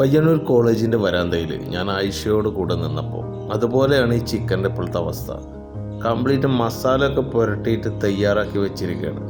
പയ്യന്നൂർ കോളേജിന്റെ വരാന്തയിൽ ഞാൻ ആയിഷയോട് കൂടെ നിന്നപ്പോൾ അതുപോലെയാണ് ഈ ചിക്കന്റെ ഇപ്പോഴത്തെ അവസ്ഥ. കംപ്ലീറ്റ് മസാല ഒക്കെ പുരട്ടിയിട്ട് തയ്യാറാക്കി വെച്ചിരിക്കുകയാണ്.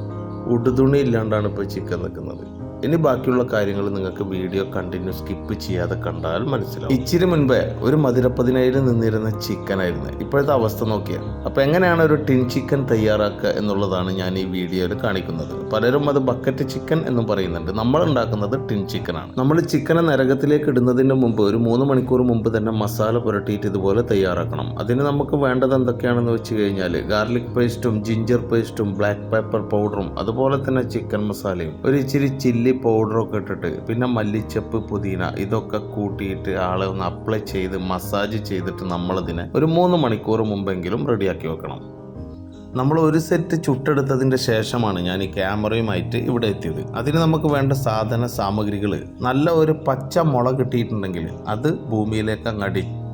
ഉടുതുണി ഇല്ലാണ്ടാണ് ഇപ്പോൾ ചിക്കൻ നിൽക്കുന്നത് ഇനി ബാക്കിയുള്ള കാര്യങ്ങൾ നിങ്ങൾക്ക് വീഡിയോ കണ്ടിന്യൂ സ്കിപ്പ് ചെയ്യാതെ കണ്ടാൽ മനസ്സിലാവും. ഇച്ചിരി മുൻപേ ഒരു മധുരപ്പതിനേഴിൽ നിന്നിരുന്ന ചിക്കൻ ആയിരുന്നു ഇപ്പോഴത്തെ അവസ്ഥ നോക്കിയാൽ അപ്പോൾ എങ്ങനെയാണ് ഒരു ടിൻ ചിക്കൻ തയ്യാറാക്കുക എന്നുള്ളതാണ് ഞാൻ ഈ വീഡിയോയിൽ കാണിക്കുന്നത്. പലരും അത് ബക്കറ്റ് ചിക്കൻ എന്നും പറയുന്നുണ്ട്. നമ്മൾ ഉണ്ടാക്കുന്നത് ടിൻ ചിക്കനാണ് നമ്മൾ ചിക്കനെ നരകത്തിലേക്ക് ഇടുന്നതിന് മുമ്പ് ഒരു മൂന്ന് മണിക്കൂർ മുമ്പ് തന്നെ മസാല പുരട്ടിയിട്ട് ഇതുപോലെ തയ്യാറാക്കണം. അതിന് നമുക്ക് വേണ്ടത് എന്തൊക്കെയാണെന്ന് വെച്ച് കഴിഞ്ഞാൽ ഗാർലിക് പേസ്റ്റും ജിഞ്ചർ പേസ്റ്റും ബ്ലാക്ക് പെപ്പർ പൗഡറും അതുപോലെ തന്നെ ചിക്കൻ മസാലയും ഒരു ഇച്ചിരി ചില്ലി പൗഡറൊക്കെ ഇട്ടിട്ട് പിന്നെ മല്ലിച്ചപ്പ് പുതിന ഇതൊക്കെ കൂട്ടിയിട്ട് ആളെ ഒന്ന് അപ്ലൈ ചെയ്ത് മസാജ് ചെയ്തിട്ട് നമ്മളതിനെ ഒരു മൂന്ന് മണിക്കൂർ മുമ്പെങ്കിലും റെഡിയാക്കി വെക്കണം. നമ്മൾ ഒരു സെറ്റ് ചുട്ടെടുത്തതിന്റെ ശേഷമാണ് ഞാൻ ഈ ക്യാമറയുമായിട്ട് ഇവിടെ എത്തിയത്. അതിന് നമുക്ക് വേണ്ട സാധന സാമഗ്രികൾ നല്ല ഒരു പച്ച മുള കിട്ടിയിട്ടുണ്ടെങ്കിൽ അത് ഭൂമിയിലേക്ക് അങ്ങ്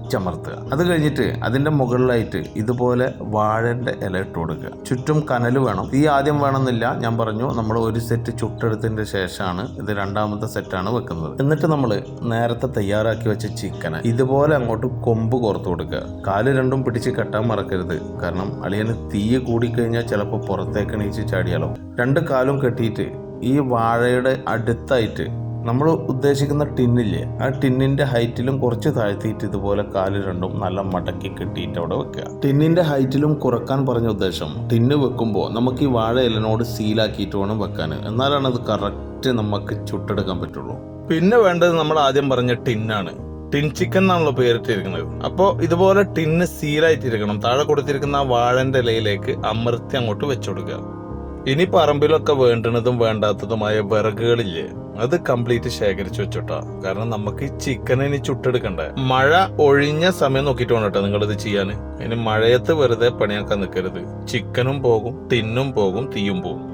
അടിച്ചമർത്തുക അത് കഴിഞ്ഞിട്ട് അതിന്റെ മുകളിലായിട്ട് ഇതുപോലെ വാഴന്റെ ഇല ഇട്ട് കൊടുക്കുക. ചുറ്റും കനൽ വേണം. തീ ആദ്യം വേണമെന്നില്ല. ഞാൻ പറഞ്ഞു നമ്മൾ ഒരു സെറ്റ് ചുട്ടെടുത്തതിന്റെ ശേഷമാണ് ഇത് രണ്ടാമത്തെ സെറ്റാണ് വെക്കുന്നത്. എന്നിട്ട് നമ്മൾ നേരത്തെ തയ്യാറാക്കി വെച്ച ചിക്കന് ഇതുപോലെ അങ്ങോട്ട് കൊമ്പ് കോർത്ത് കൊടുക്കുക. കാൽ രണ്ടും പിടിച്ച് കെട്ടാൻ മറക്കരുത്. കാരണം അളിയന് തീ കൂടിക്കഴിഞ്ഞാൽ ചിലപ്പോൾ പുറത്തേക്ക് എണീച്ച് ചാടിയാലോ. രണ്ട് കാലും കെട്ടിയിട്ട് ഈ വാഴയുടെ അടുത്തായിട്ട് നമ്മൾ ഉദ്ദേശിക്കുന്ന ടിന്നില്ലേ ആ ടിന്നിന്റെ ഹൈറ്റിലും കുറച്ച് താഴ്ത്തിയിട്ട് ഇതുപോലെ കാൽ രണ്ടും നല്ല മടക്കി കെട്ടിയിട്ട് അവിടെ വെക്കുക. ടിന്നിന്റെ ഹൈറ്റിലും കുറയ്ക്കാൻ പറഞ്ഞ ഉദ്ദേശം ടിന്ന് വെക്കുമ്പോൾ നമുക്ക് ഈ വാഴ ഇലനോട് സീലാക്കിയിട്ട് വേണം വെക്കാൻ എന്നാലാണ് അത് കറക്റ്റ് നമുക്ക് ചുട്ടെടുക്കാൻ പറ്റുള്ളൂ. പിന്നെ വേണ്ടത് നമ്മൾ ആദ്യം പറഞ്ഞ ടിന്നാണ്. ടിൻ ചിക്കൻ എന്നാണല്ലോ പേരിട്ടിരിക്കുന്നത്. അപ്പോൾ ഇതുപോലെ ടിന്ന് സീലായിട്ടിരിക്കണം താഴെ കൊടുത്തിരിക്കുന്ന വാഴന്റെ ഇലയിലേക്ക് അമർത്തി അങ്ങോട്ട് വെച്ചു കൊടുക്കുക. ഇനി പറമ്പിലൊക്കെ വേണ്ടുന്നതും വേണ്ടാത്തതുമായ വിറകുകളില്ലേ? അത് കംപ്ലീറ്റ് ശേഖരിച്ചു വെച്ചോട്ടോ. കാരണം നമുക്ക് ഈ ചിക്കൻ ഇനി ചുട്ടെടുക്കണ്ടേ. മഴ ഒഴിഞ്ഞ സമയം നോക്കിയിട്ട് വേണം നിങ്ങൾ ഇത് ചെയ്യാൻ. ഇനി മഴയത്ത് വെറുതെ പണിയാക്കാൻ നിൽക്കരുത്. ചിക്കനും പോകും തിന്നും പോകും തീയും പോകും.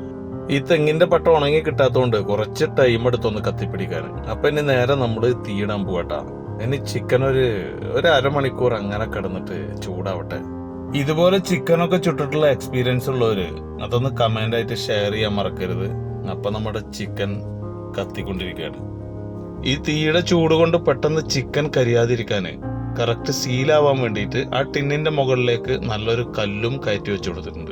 ഈ തെങ്ങിന്റെ പട്ട ഉണങ്ങി കിട്ടാത്തതുകൊണ്ട് കുറച്ച് ടൈം എടുത്തൊന്ന് കത്തിപ്പിടിക്കാൻ. അപ്പൊ ഇനി നേരെ നമ്മൾ തീയിടാൻ പോകട്ടാ ഇനി ചിക്കൻ ഒരു ഒരു അരമണിക്കൂർ അങ്ങനെ കിടന്നിട്ട് ചൂടാവട്ടെ. ഇതുപോലെ ചിക്കനൊക്കെ ചുട്ടിട്ടുള്ള എക്സ്പീരിയൻസ് ഉള്ളവര് അതൊന്ന് കമന്റ് ആയിട്ട് ഷെയർ ചെയ്യാൻ മറക്കരുത്. അപ്പൊ നമ്മുടെ ചിക്കൻ കത്തിക്കൊണ്ടിരിക്കുകയാണ്. ഈ തീയുടെ ചൂട് കൊണ്ട് പെട്ടെന്ന് ചിക്കൻ കരിയാതിരിക്കാന് കറക്റ്റ് സീലാവാൻ വേണ്ടിയിട്ട് ആ ടിന്നിന്റെ മുകളിലേക്ക് നല്ലൊരു കല്ലും കയറ്റി വെച്ചു കൊടുത്തിട്ടുണ്ട്.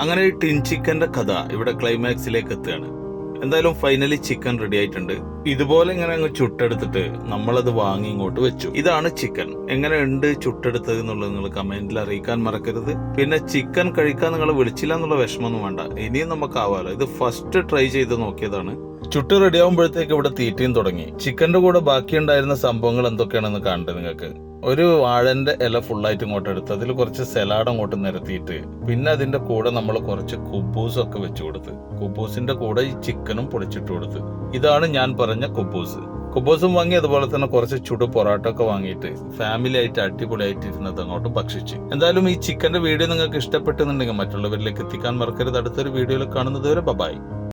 അങ്ങനെ ഈ ടിൻ ചിക്കന്റെ കഥ ഇവിടെ ക്ലൈമാക്സിലേക്ക് എത്തുകയാണ്. എന്തായാലും ഫൈനലി ചിക്കൻ റെഡി ആയിട്ടുണ്ട്. ഇതുപോലെ ഇങ്ങനെ അങ്ങ് ചുട്ടെടുത്തിട്ട് നമ്മളത് വാങ്ങി ഇങ്ങോട്ട് വെച്ചു. ഇതാണ് ചിക്കൻ എങ്ങനെ ഉണ്ട് ചുട്ടെടുത്തത് എന്നുള്ളത് നിങ്ങൾ കമന്റിൽ അറിയിക്കാൻ മറക്കരുത്. പിന്നെ ചിക്കൻ കഴിക്കാൻ നിങ്ങൾ വിളിച്ചില്ല എന്നുള്ള വിഷമമൊന്നും വേണ്ട. ഇനിയും നമുക്ക് ആവാലോ ഇത് ഫസ്റ്റ് ട്രൈ ചെയ്ത് നോക്കിയതാണ്. ചുട്ട് റെഡി ആകുമ്പോഴത്തേക്ക് ഇവിടെ തീറ്റയും തുടങ്ങി. ചിക്കന്റെ കൂടെ ബാക്കിയുണ്ടായിരുന്ന സംഭവങ്ങൾ എന്തൊക്കെയാണെന്ന് കാണട്ടെ നിങ്ങൾക്ക്. ഒരു വാഴന്റെ ഇല ഫുള്ളായിട്ട് ഇങ്ങോട്ട് എടുത്ത് അതിൽ കുറച്ച് സലാഡ് അങ്ങോട്ട് നിരത്തിയിട്ട് പിന്നെ അതിന്റെ കൂടെ നമ്മൾ കുറച്ച് കുബൂസ് ഒക്കെ വെച്ചു കൊടുത്ത്. കുബൂസിന്റെ കൂടെ ഈ ചിക്കനും പൊടിച്ചിട്ട് കൊടുത്ത്. ഇതാണ് ഞാൻ പറഞ്ഞ കുബൂസ്. കുബൂസും വാങ്ങി അതുപോലെ തന്നെ കുറച്ച് ചുടു പൊറോട്ട ഒക്കെ വാങ്ങിയിട്ട് ഫാമിലി ആയിട്ട് അടിപൊളിയായിട്ട് ഇരുന്നത് അങ്ങോട്ട് ഭക്ഷിച്ച്. എന്തായാലും ഈ ചിക്കന്റെ വീഡിയോ നിങ്ങൾക്ക് ഇഷ്ടപ്പെട്ടെന്നുണ്ടെങ്കിൽ മറ്റുള്ളവരിലേക്ക് എത്തിക്കാൻ മറക്കരുത്. അടുത്തൊരു വീഡിയോയിൽ കാണുന്നത് വരെ ബബായ്